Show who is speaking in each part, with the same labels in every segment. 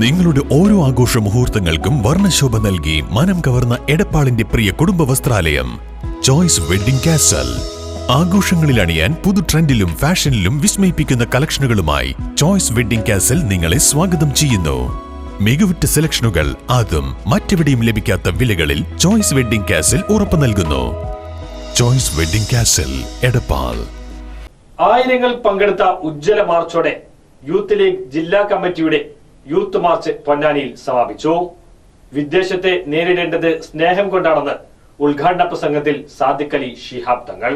Speaker 1: നിങ്ങളുടെ ഓരോ ആഘോഷ മുഹൂർത്തങ്ങൾക്കും വർണശോഭ നൽകി മനം കവർന്ന എടപ്പാളിന്റെ പ്രിയ കുടുംബ വസ്ത്രാലയം. ചോയ്സ് വെഡിംഗ് കാസൽ ആഘോഷങ്ങളിൽ അണിയാൻ പുതു ട്രെൻഡിലും ഫാഷനിലും വിസ്മയിപ്പിക്കുന്ന കളക്ഷനുകളുമായി ചോയ്സ് വെഡിംഗ് കാസൽ നിങ്ങളെ സ്വാഗതം ചെയ്യുന്നു. മികവുറ്റ സെലക്ഷനുകൾ അതും മറ്റെവിടെയും ലഭിക്കാത്ത വിലകളിൽ ചോയ്സ് വെഡിംഗ് കാസൽ ഉറപ്പു നൽകുന്നു. Choice wedding castle Edappal.
Speaker 2: ആയിരങ്ങൾ പങ്കെടുത്ത ഉജ്ജ്വല മാർച്ചോടെ യൂത്ത് ലീഗ് ജില്ലാ കമ്മിറ്റിയുടെ യൂത്ത് മാർച്ച് പൊന്നാനിയിൽ സമാപിച്ചു. വിദ്വേഷത്തെ നേരിടേണ്ടത് സ്നേഹം കൊണ്ടാണെന്ന് ഉദ്ഘാടന പ്രസംഗത്തിൽ സാദിഖലി ഷിഹാബ് തങ്ങൾ.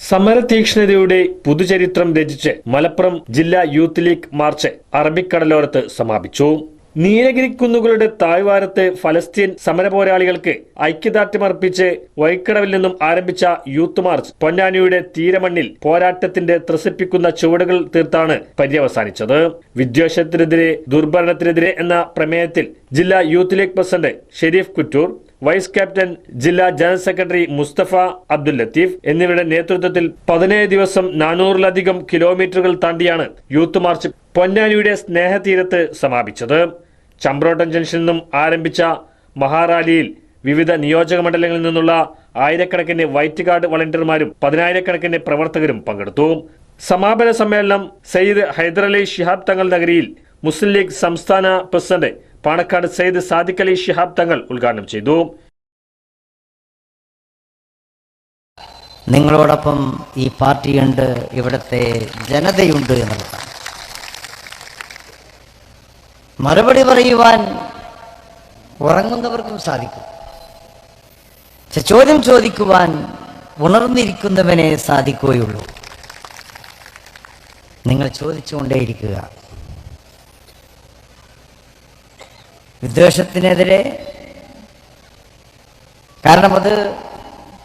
Speaker 2: സമരതീക്ഷ്ണതയുടെ പുതുചരിത്രം രചിച്ച് മലപ്പുറം ജില്ലാ യൂത്ത് ലീഗ് മാർച്ച് അറബിക്കടലോരത്ത് സമാപിച്ചു. നീലഗിരി കുന്നുകളുടെ താഴ്വാരത്ത് ഫലസ്തീൻ സമരപോരാളികൾക്ക് ഐക്യദാർഢ്യമർപ്പിച്ച് വൈക്കടവിൽ നിന്നും ആരംഭിച്ച യൂത്ത് മാർച്ച് പൊന്നാനിയുടെ തീരമണ്ണിൽ പോരാട്ടത്തിന്റെ ത്രസിപ്പിക്കുന്ന ചുവടുകൾ തീർത്താണ് പര്യവസാനിച്ചത്. വിദ്വേഷത്തിനെതിരെ ദുർഭരണത്തിനെതിരെ എന്ന പ്രമേയത്തിൽ ജില്ലാ youth league president Sharif Kuttur vice captain ജില്ലാ ജനറൽ സെക്രട്ടറി മുസ്തഫ അബ്ദുൽ ലത്തീഫ് എന്നിവരുടെ നേതൃത്വത്തിൽ പതിനേഴ് ദിവസം നാനൂറിലധികം കിലോമീറ്ററുകൾ താണ്ടിയാണ് യൂത്ത് മാർച്ച് പൊന്നാനിയുടെ സ്നേഹതീരത്ത് സമാപിച്ചത്. ചമ്പ്രോട്ടം ജംഗ്ഷനിൽ നിന്നും ആരംഭിച്ച മഹാറാലിയിൽ വിവിധ നിയോജക മണ്ഡലങ്ങളിൽ നിന്നുള്ള ആയിരക്കണക്കിന് വൈറ്റ് കാർഡ് വളണ്ടിയർമാരും പതിനായിരക്കണക്കിന് പ്രവർത്തകരും പങ്കെടുത്തു. സമാപന സമ്മേളനം സയ്യിദ് ഹൈദരലി ഷിഹാബ് തങ്ങൾ നഗരിയിൽ മുസ്ലിം ലീഗ് സംസ്ഥാന പ്രസിഡന്റ് പാണക്കാട് സയ്യിദ് സാദിഖ് അലി ഷിഹാബ് തങ്ങൾ ഉദ്ഘാടനം ചെയ്തു.
Speaker 3: നിങ്ങളോടൊപ്പം ഈ പാർട്ടിയുണ്ട് ഇവിടുത്തെ ജനതയുണ്ട് എന്നുള്ളതാണ് മറുപടി പറയുവാൻ ഉറങ്ങുന്നവർക്കും സാധിക്കും. ചോദ്യം ചോദിക്കുവാൻ ഉണർന്നിരിക്കുന്നവനെ സാധിക്കുകയുള്ളൂ. നിങ്ങൾ ചോദിച്ചുകൊണ്ടേയിരിക്കുക. വിദ്വേഷത്തിനെതിരെ കാരണം അത്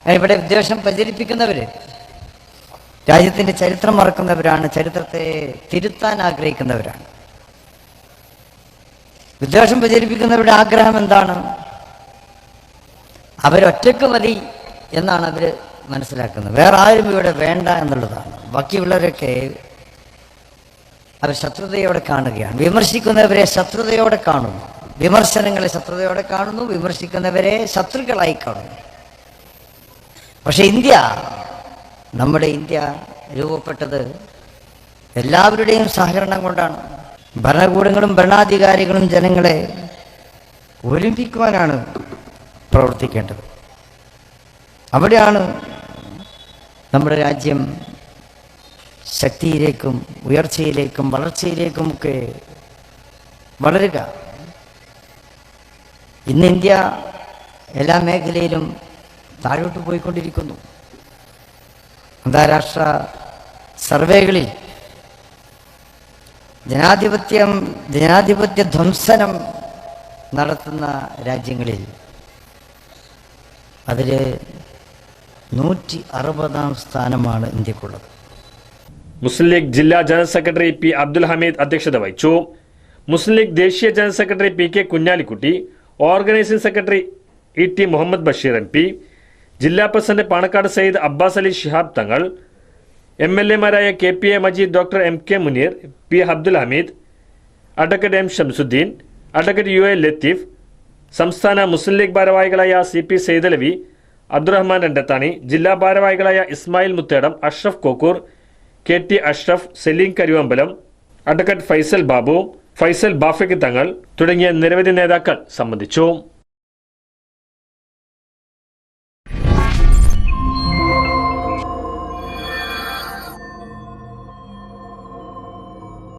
Speaker 3: ഇവിടെ വിദ്വേഷം പ്രചരിപ്പിക്കുന്നവര്. രാജ്യത്തിന്റെ ചരിത്രം മറക്കുന്നവരാണ് ചരിത്രത്തെ തിരുത്താൻ ആഗ്രഹിക്കുന്നവരാണ്. വിദ്വേഷം പ്രചരിപ്പിക്കുന്നവരുടെ ആഗ്രഹം എന്താണ്? അവരൊറ്റക്ക് മതി എന്നാണ് അവർ മനസ്സിലാക്കുന്നത്. വേറെ ആരും ഇവിടെ വേണ്ട എന്നുള്ളതാണ്. ബാക്കിയുള്ളവരൊക്കെ അവർ ശത്രുതയോടെ കാണുകയാണ്. വിമർശിക്കുന്നവരെ ശത്രുതയോടെ കാണുന്നു. വിമർശനങ്ങളെ ശത്രുതയോടെ കാണുന്നു. വിമർശിക്കുന്നവരെ ശത്രുക്കളായി കാണുന്നു. പക്ഷെ ഇന്ത്യ നമ്മുടെ ഇന്ത്യ രൂപപ്പെട്ടത് എല്ലാവരുടെയും സഹകരണം കൊണ്ടാണ്. ഭരണകൂടങ്ങളും ഭരണാധികാരികളും ജനങ്ങളെ ഒരുമിപ്പിക്കുവാനാണ് പ്രവർത്തിക്കേണ്ടത്. അവിടെയാണ് നമ്മുടെ രാജ്യം ശക്തിയിലേക്കും ഉയർച്ചയിലേക്കും വളർച്ചയിലേക്കും ഒക്കെ വളരുക. ഇന്ന് ഇന്ത്യ എല്ലാ മേഖലയിലും താഴോട്ട് പോയിക്കൊണ്ടിരിക്കുന്നു. അന്താരാഷ്ട്ര സർവേകളിൽ ജനാധിപത്യം ജനാധിപത്യ ധ്വംസനം നടത്തുന്ന രാജ്യങ്ങളിൽ അതിൽ നൂറ്റി അറുപതാം സ്ഥാനമാണ് ഇന്ത്യക്കുള്ളത്.
Speaker 2: മുസ്ലിം ലീഗ് ജില്ലാ general secretary P Abdul Hameed അധ്യക്ഷത വഹിച്ചു. മുസ്ലിം ലീഗ് ദേശീയ general secretary P K Kunhalikutty organising secretary E T Muhammad Basheer M P ജില്ലാ president Panakkad Sayyid Abbas Ali Shihab Thangal M L എമാരായ K P A Majeed doctor M K Muneer P Abdul Hameed advocate M Shamsuddin advocate U A Latheef സംസ്ഥാന Muslim league ഭാരവാഹികളായ C P Saithalavi Abdurahman Randathani ജില്ലാ ഭാരവാഹികളായ Ismail Muthedam Ashraf Kokkur K T Ashraf Saleem Karuvambalam advocate Faisal Babu Faisal Bafiq Thangal തുടങ്ങിയ നിരവധി നേതാക്കൾ സംബന്ധിച്ചു.